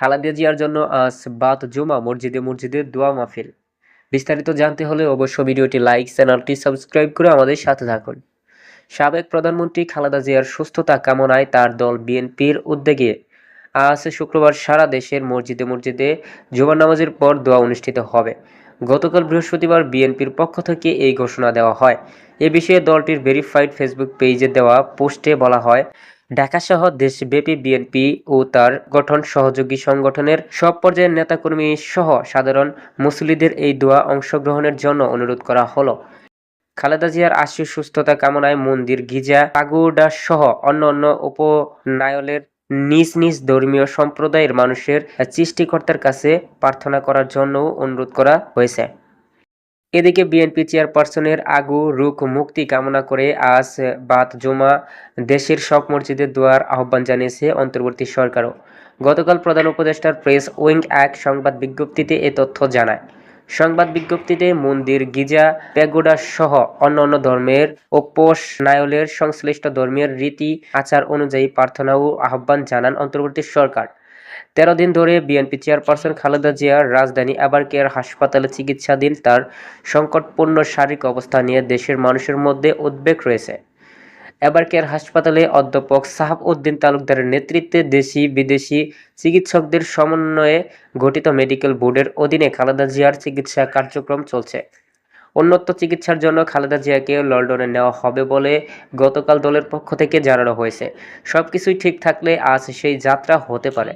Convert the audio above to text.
খালেদা জিয়ার জন্য আজ বাদ জুমা, মসজিদে মসজিদে দোয়া মাহফিল। বিস্তারিত জানতে হলে অবশ্য ভিডিওটি লাইক, চ্যানেলটি সাবস্ক্রাইব করে আমাদের সাথে থাকুন। সাবেক প্রধানমন্ত্রী খালেদা জিয়ার সুস্থতা কামনায় তার দল বিএনপির উদ্যোগে আজ শুক্রবার সারা দেশের মসজিদে মসজিদে জুমার নামাজের পর দোয়া অনুষ্ঠিত হবে। গতকাল বৃহস্পতিবার বিএনপির পক্ষ থেকে এই ঘোষণা দেওয়া হয়। এ বিষয়ে দলটির ভেরিফাইড ফেসবুক পেজে দেওয়া পোস্টে বলা হয় ঢাকাসহ দেশব্যাপী বিএনপি ও তার গঠন সহযোগী সংগঠনের সব পর্যায়ের নেতাকর্মী সহ সাধারণ মুসলিদের এই দোয়া অংশগ্রহণের জন্য অনুরোধ করা হলো। খালেদা জিয়ার আশু সুস্থতা কামনায় মন্দির, গির্জা, পাগুডা সহ অন্য অন্য উপনায়লের নিজ নিজ ধর্মীয় সম্প্রদায়ের মানুষের সৃষ্টিকর্তার কাছে প্রার্থনা করার জন্যও অনুরোধ করা হয়েছে। এদিকে বিএনপি চেয়ারপারসনের আগু, রুখ, মুক্তি কামনা করে আজ বাদ জুমা দেশের সব মসজিদে দোয়ার আহ্বান জানিয়েছে অন্তর্বর্তী সরকারও। গতকাল প্রধান উপদেষ্টার প্রেস উইং এক সংবাদ বিজ্ঞপ্তিতে এ তথ্য জানায়। সংবাদ বিজ্ঞপ্তিতে মন্দির, গিজা, প্যাগোডা সহ অন্যান্য ধর্মের উপাসনায়লের সংশ্লিষ্ট ধর্মীয় রীতি, আচার অনুযায়ী প্রার্থনা ও আহ্বান জানান অন্তর্বর্তী সরকার। তেরো দিন ধরে বিএনপি চেয়ারপারসন খালেদা জিয়ার রাজধানী আবারকেয়ার হাসপাতালে চিকিৎসাধীন তার সংকটপূর্ণ শারীরিক অবস্থা নিয়ে দেশের মানুষের মধ্যে উদ্বেগ রয়েছে। এবারকেয়ার হাসপাতালে অধ্যাপক সাহাব উদ্দিন তালুকদারের নেতৃত্বে দেশি, বিদেশি চিকিৎসকদের সমন্বয়ে গঠিত মেডিকেল বোর্ডের অধীনে খালেদা জিয়ার চিকিৎসা কার্যক্রম চলছে। উন্নত চিকিৎসার জন্য খালেদা জিয়াকে লন্ডনে নেওয়া হবে বলে গতকাল দলের পক্ষ থেকে জানানো হয়েছে। সবকিছুই ঠিক থাকলে আজ সেই যাত্রা হতে পারে।